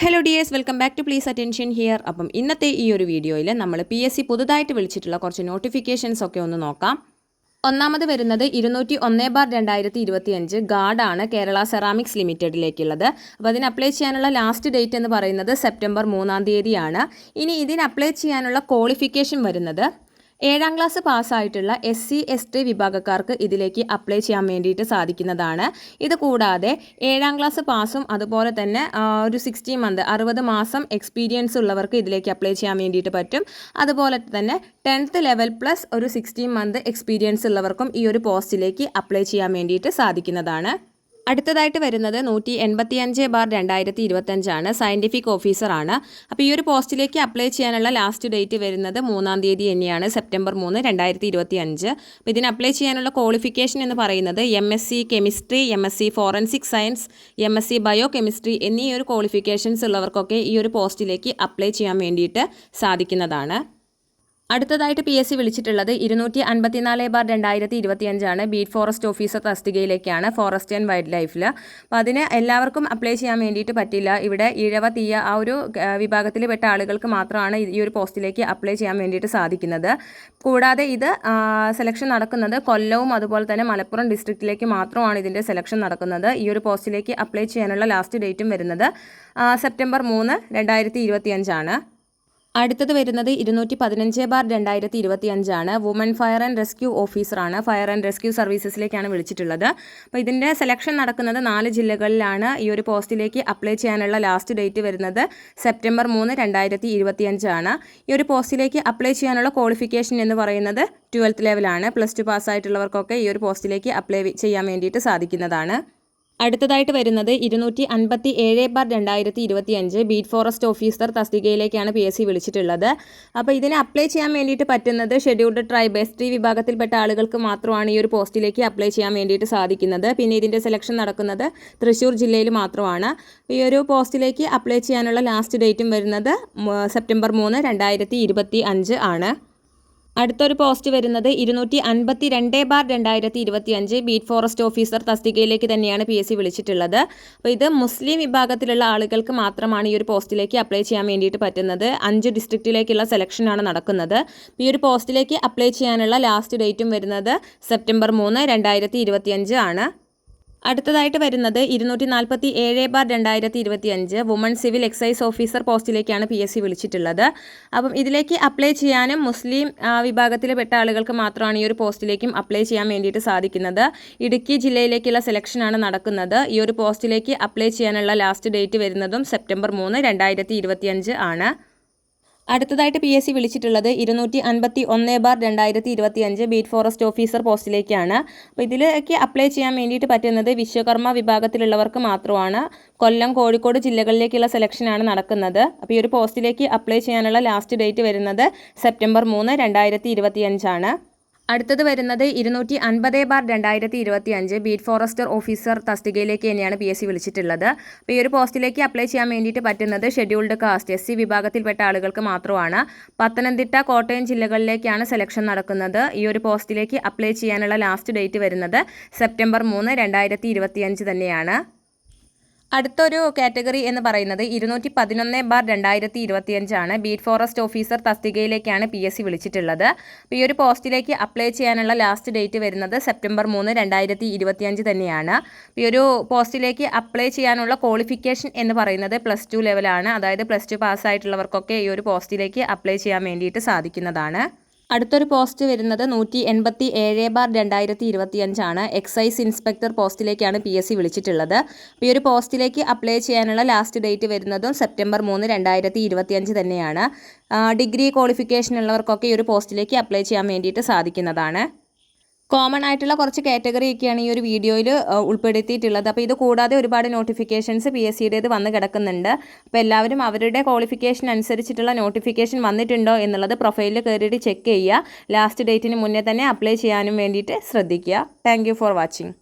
Hello dears welcome back to please attention here അപ്പം ഇന്നത്തെ ഈ ഒരു വീഡിയോയിൽ നമ്മൾ പി എസ് സി പുതുതായിട്ട് വിളിച്ചിട്ടുള്ള കുറച്ച് നോട്ടിഫിക്കേഷൻസ് ഒക്കെ ഒന്ന് നോക്കാം. ഒന്നാമത് വരുന്നത് ഇരുന്നൂറ്റി ഒന്ന് ബാർ രണ്ടായിരത്തി ഇരുപത്തി അഞ്ച് ഗാർഡാണ് കേരള സെറാമിക്സ് ലിമിറ്റഡിലേക്കുള്ളത്. അപ്പോൾ അതിന് അപ്ലൈ ചെയ്യാനുള്ള ലാസ്റ്റ് ഡേറ്റ് എന്ന് പറയുന്നത് സെപ്റ്റംബർ മൂന്നാം തീയതിയാണ്. ഇനി ഇതിന് അപ്ലൈ ചെയ്യാനുള്ള ക്വാളിഫിക്കേഷൻ വരുന്നത് ഏഴാം ക്ലാസ് പാസ്സായിട്ടുള്ള എസ് സി എസ് ടി വിഭാഗക്കാർക്ക് ഇതിലേക്ക് അപ്ലൈ ചെയ്യാൻ വേണ്ടിയിട്ട് സാധിക്കുന്നതാണ്. ഇത് കൂടാതെ ഏഴാം ക്ലാസ് പാസും അതുപോലെ തന്നെ ഒരു സിക്സ്റ്റി മന്ത് അറുപത് മാസം എക്സ്പീരിയൻസ് ഉള്ളവർക്ക് ഇതിലേക്ക് അപ്ലൈ ചെയ്യാൻ വേണ്ടിയിട്ട് പറ്റും. അതുപോലെ തന്നെ ടെൻത്ത് ലെവൽ പ്ലസ് ഒരു സിക്സ്റ്റി മന്ത് എക്സ്പീരിയൻസ് ഉള്ളവർക്കും ഈ ഒരു പോസ്റ്റിലേക്ക് അപ്ലൈ ചെയ്യാൻ വേണ്ടിയിട്ട് സാധിക്കുന്നതാണ്. അടുത്തതായിട്ട് വരുന്നത് നൂറ്റി എൺപത്തി അഞ്ച് ബാർ രണ്ടായിരത്തി ഇരുപത്തഞ്ചാണ് സയന്റിഫിക് ഓഫീസറാണ് അപ്പോൾ ഈ ഒരു പോസ്റ്റിലേക്ക് അപ്ലൈ ചെയ്യാനുള്ള ലാസ്റ്റ് ഡേറ്റ് വരുന്നത് മൂന്നാം തീയതി തന്നെയാണ് സെപ്റ്റംബർ മൂന്ന് രണ്ടായിരത്തി ഇരുപത്തി അഞ്ച് അപ്പോൾ ഇതിന് അപ്ലൈ ചെയ്യാനുള്ള ക്വാളിഫിക്കേഷൻ എന്ന് പറയുന്നത് M S C chemistry M S C forensic science M S C biochemistry എന്നീ ഒരു ക്വാളിഫിക്കേഷൻസ് ഉള്ളവർക്കൊക്കെ ഈ ഒരു പോസ്റ്റിലേക്ക് അപ്ലൈ ചെയ്യാൻ വേണ്ടിയിട്ട് സാധിക്കുന്നതാണ്. അടുത്തതായിട്ട് പി എസ് സി വിളിച്ചിട്ടുള്ളത് ഇരുന്നൂറ്റി അൻപത്തിനാല് ബാർ രണ്ടായിരത്തി ഇരുപത്തിയഞ്ചാണ് ബീറ്റ് ഫോറസ്റ്റ് ഓഫീസർ തസ്തികയിലേക്കാണ് ഫോറസ്റ്റ് ആൻഡ് വൈൽഡ് ലൈഫിൽ അപ്പോൾ അതിന് എല്ലാവർക്കും അപ്ലൈ ചെയ്യാൻ വേണ്ടിയിട്ട് പറ്റില്ല. ഇവിടെ ഇഴവ തീയ ആ ഒരു വിഭാഗത്തിൽ പെട്ട ആളുകൾക്ക് മാത്രമാണ് ഈ ഒരു പോസ്റ്റിലേക്ക് അപ്ലൈ ചെയ്യാൻ വേണ്ടിയിട്ട് സാധിക്കുന്നത്. കൂടാതെ ഇത് സെലക്ഷൻ നടക്കുന്നത് കൊല്ലവും അതുപോലെ തന്നെ മലപ്പുറം ഡിസ്ട്രിക്റ്റിലേക്ക് മാത്രമാണ് ഇതിന്റെ സെലക്ഷൻ നടക്കുന്നത്. ഈ ഒരു പോസ്റ്റിലേക്ക് അപ്ലൈ ചെയ്യാനുള്ള ലാസ്റ്റ് ഡേറ്റും വരുന്നത് സെപ്റ്റംബർ മൂന്ന് രണ്ടായിരത്തി ഇരുപത്തിയഞ്ചാണ് അടുത്തത് വരുന്നത് ഇരുന്നൂറ്റി പതിനഞ്ച് ബാർ രണ്ടായിരത്തി ഇരുപത്തി അഞ്ചാണ് വുമൺ ഫയർ ആൻഡ് റെസ്ക്യൂ ഓഫീസറാണ് ഫയർ ആൻഡ് റെസ്ക്യൂ സർവീസസിലേക്കാണ് വിളിച്ചിട്ടുള്ളത്. അപ്പോൾ ഇതിന്റെ സെലക്ഷൻ നടക്കുന്നത് നാല് ജില്ലകളിലാണ്. ഈ ഒരു പോസ്റ്റിലേക്ക് അപ്ലൈ ചെയ്യാനുള്ള ലാസ്റ്റ് ഡേറ്റ് വരുന്നത് സെപ്റ്റംബർ മൂന്ന് രണ്ടായിരത്തി ഇരുപത്തി അഞ്ചാണ് ഈ ഒരു പോസ്റ്റിലേക്ക് അപ്ലൈ ചെയ്യാനുള്ള ക്വാളിഫിക്കേഷൻ എന്ന് പറയുന്നത് ട്വൽത്ത് ലെവലാണ് പ്ലസ് ടു പാസ്സായിട്ടുള്ളവർക്കൊക്കെ ഈ ഒരു പോസ്റ്റിലേക്ക് അപ്ലൈ ചെയ്യാൻ വേണ്ടിയിട്ട് സാധിക്കുന്നതാണ്. അടുത്തതായിട്ട് വരുന്നത് ഇരുന്നൂറ്റി അൻപത്തി ഏഴ് ബാർ രണ്ടായിരത്തി ഇരുപത്തി അഞ്ച് ബീറ്റ് ഫോറസ്റ്റ് ഓഫീസർ തസ്തികയിലേക്കാണ് പി എസ് സി വിളിച്ചിട്ടുള്ളത്. അപ്പോൾ ഇതിന് അപ്ലൈ ചെയ്യാൻ വേണ്ടിയിട്ട് പറ്റുന്നത് ഷെഡ്യൂൾഡ് ട്രൈബ് എസ് ടി വിഭാഗത്തിൽപ്പെട്ട ആളുകൾക്ക് മാത്രമാണ് ഈ ഒരു പോസ്റ്റിലേക്ക് അപ്ലൈ ചെയ്യാൻ വേണ്ടിയിട്ട് സാധിക്കുന്നത്. പിന്നെ ഇതിന്റെ സെലക്ഷൻ നടക്കുന്നത് തൃശ്ശൂർ ജില്ലയിൽ മാത്രമാണ്. ഈ ഒരു പോസ്റ്റിലേക്ക് അപ്ലൈ ചെയ്യാനുള്ള ലാസ്റ്റ് ഡേറ്റും വരുന്നത് സെപ്റ്റംബർ മൂന്ന് രണ്ടായിരത്തി ആണ്. അടുത്തൊരു പോസ്റ്റ് വരുന്നത് ഇരുന്നൂറ്റി അൻപത്തി രണ്ട് ബാർ രണ്ടായിരത്തി ഇരുപത്തി അഞ്ച് ബീറ്റ് ഫോറസ്റ്റ് ഓഫീസർ തസ്തികയിലേക്ക് തന്നെയാണ് പി എസ് സി വിളിച്ചിട്ടുള്ളത്. അപ്പോൾ ഇത് മുസ്ലിം വിഭാഗത്തിലുള്ള ആളുകൾക്ക് മാത്രമാണ് ഈ ഒരു പോസ്റ്റിലേക്ക് അപ്ലൈ ചെയ്യാൻ വേണ്ടിയിട്ട് പറ്റുന്നത്. അഞ്ച് ഡിസ്ട്രിക്റ്റിലേക്കുള്ള സെലക്ഷനാണ് നടക്കുന്നത്. ഈ ഒരു പോസ്റ്റിലേക്ക് അപ്ലൈ ചെയ്യാനുള്ള ലാസ്റ്റ് ഡേറ്റും വരുന്നത് സെപ്റ്റംബർ മൂന്ന് രണ്ടായിരത്തി ആണ്. അടുത്തതായിട്ട് വരുന്നത് ഇരുന്നൂറ്റി നാൽപ്പത്തി ഏഴ് ബാർ രണ്ടായിരത്തി ഇരുപത്തി അഞ്ച് വുമൺ സിവിൽ എക്സൈസ് ഓഫീസർ പോസ്റ്റിലേക്കാണ് പി എസ് സി വിളിച്ചിട്ടുള്ളത്. അപ്പം ഇതിലേക്ക് അപ്ലൈ ചെയ്യാനും മുസ്ലിം വിഭാഗത്തിൽപ്പെട്ട ആളുകൾക്ക് മാത്രമാണ് ഈ ഒരു പോസ്റ്റിലേക്കും അപ്ലൈ ചെയ്യാൻ വേണ്ടിയിട്ട് സാധിക്കുന്നത്. ഇടുക്കി ജില്ലയിലേക്കുള്ള സെലക്ഷനാണ് നടക്കുന്നത്. ഈ ഒരു പോസ്റ്റിലേക്ക് അപ്ലൈ ചെയ്യാനുള്ള ലാസ്റ്റ് ഡേറ്റ് വരുന്നതും സെപ്റ്റംബർ മൂന്ന് രണ്ടായിരത്തി ആണ്. അടുത്തതായിട്ട് പി എസ് സി വിളിച്ചിട്ടുള്ളത് ഇരുന്നൂറ്റി അൻപത്തി ഒന്ന് ബാർ രണ്ടായിരത്തി ഇരുപത്തി അഞ്ച് ബീറ്റ് ഫോറസ്റ്റ് ഓഫീസർ പോസ്റ്റിലേക്കാണ്. അപ്പോൾ ഇതിലേക്ക് അപ്ലൈ ചെയ്യാൻ വേണ്ടിയിട്ട് പറ്റുന്നത് വിശ്വകർമ്മ വിഭാഗത്തിലുള്ളവർക്ക് മാത്രമാണ്. കൊല്ലം കോഴിക്കോട് ജില്ലകളിലേക്കുള്ള സെലക്ഷനാണ് നടക്കുന്നത്. അപ്പോൾ ഈ ഒരു പോസ്റ്റിലേക്ക് അപ്ലൈ ചെയ്യാനുള്ള ലാസ്റ്റ് ഡേറ്റ് വരുന്നത് സെപ്റ്റംബർ മൂന്ന് രണ്ടായിരത്തി ഇരുപത്തി അഞ്ചാണ് അടുത്തത് വരുന്നത് ഇരുന്നൂറ്റി അൻപത് ബാർ രണ്ടായിരത്തി ഇരുപത്തി അഞ്ച് ബീറ്റ് ഫോറസ്റ്റർ ഓഫീസർ തസ്തികയിലേക്ക് തന്നെയാണ് പി എസ് സി വിളിച്ചിട്ടുള്ളത്. അപ്പോൾ ഈ ഒരു പോസ്റ്റിലേക്ക് അപ്ലൈ ചെയ്യാൻ വേണ്ടിയിട്ട് പറ്റുന്നത് ഷെഡ്യൂൾഡ് കാസ്റ്റ് എസ് സി വിഭാഗത്തിൽപ്പെട്ട ആളുകൾക്ക് മാത്രമാണ്. പത്തനംതിട്ട കോട്ടയം ജില്ലകളിലേക്കാണ് സെലക്ഷൻ നടക്കുന്നത്. ഈ ഒരു പോസ്റ്റിലേക്ക് അപ്ലൈ ചെയ്യാനുള്ള ലാസ്റ്റ് ഡേറ്റ് വരുന്നത് സെപ്റ്റംബർ മൂന്ന് രണ്ടായിരത്തി തന്നെയാണ്. അടുത്തൊരു കാറ്റഗറി എന്ന് പറയുന്നത് ഇരുന്നൂറ്റി പതിനൊന്ന് ബാർ രണ്ടായിരത്തി ഇരുപത്തിയഞ്ചാണ് ബീറ്റ് ഫോറസ്റ്റ് ഓഫീസർ തസ്തികയിലേക്കാണ് പി എസ് സി വിളിച്ചിട്ടുള്ളത്. അപ്പോൾ ഈ ഒരു പോസ്റ്റിലേക്ക് അപ്ലൈ ചെയ്യാനുള്ള ലാസ്റ്റ് ഡേറ്റ് വരുന്നത് സെപ്റ്റംബർ മൂന്ന് രണ്ടായിരത്തി ഇരുപത്തിയഞ്ച് തന്നെയാണ് ഈ ഒരു പോസ്റ്റിലേക്ക് അപ്ലൈ ചെയ്യാനുള്ള ക്വാളിഫിക്കേഷൻ എന്ന് പറയുന്നത് പ്ലസ് ടു ലെവലാണ്. അതായത് പ്ലസ് ടു പാസ്സായിട്ടുള്ളവർക്കൊക്കെ ഈ ഒരു പോസ്റ്റിലേക്ക് അപ്ലൈ ചെയ്യാൻ വേണ്ടിയിട്ട് സാധിക്കുന്നതാണ്. അടുത്തൊരു പോസ്റ്റ് വരുന്നത് നൂറ്റി എൺപത്തി ഏഴ് ബാർ രണ്ടായിരത്തി ഇരുപത്തിയഞ്ചാണ് എക്സൈസ് ഇൻസ്പെക്ടർ പോസ്റ്റിലേക്കാണ് പി എസ് സി വിളിച്ചിട്ടുള്ളത്. അപ്പോൾ ഈ ഒരു പോസ്റ്റിലേക്ക് അപ്ലൈ ചെയ്യാനുള്ള ലാസ്റ്റ് ഡേറ്റ് വരുന്നതും സെപ്റ്റംബർ മൂന്ന് രണ്ടായിരത്തി ഇരുപത്തിയഞ്ച് തന്നെയാണ് ഡിഗ്രി ക്വാളിഫിക്കേഷൻ ഉള്ളവർക്കൊക്കെ ഈ ഒരു പോസ്റ്റിലേക്ക് അപ്ലൈ ചെയ്യാൻ വേണ്ടിയിട്ട് സാധിക്കുന്നതാണ്. കോമൺ ആയിട്ടുള്ള കുറച്ച് കാറ്റഗറി ഒക്കെയാണ് ഈ ഒരു വീഡിയോയിൽ ഉൾപ്പെടുത്തിയിട്ടുള്ളത്. അപ്പോൾ ഇത് കൂടാതെ ഒരുപാട് നോട്ടിഫിക്കേഷൻസ് പി എസ് സിയുടേത് വന്ന് കിടക്കുന്നുണ്ട്. അപ്പോൾ എല്ലാവരും അവരുടെ ക്വാളിഫിക്കേഷൻ അനുസരിച്ചിട്ടുള്ള നോട്ടിഫിക്കേഷൻ വന്നിട്ടുണ്ടോ എന്നുള്ളത് പ്രൊഫൈലിൽ കയറിയിട്ട് ചെക്ക് ചെയ്യുക. ലാസ്റ്റ് ഡേറ്റിന് മുന്നേ തന്നെ അപ്ലൈ ചെയ്യാനും വേണ്ടിയിട്ട് ശ്രദ്ധിക്കുക. Thank for watching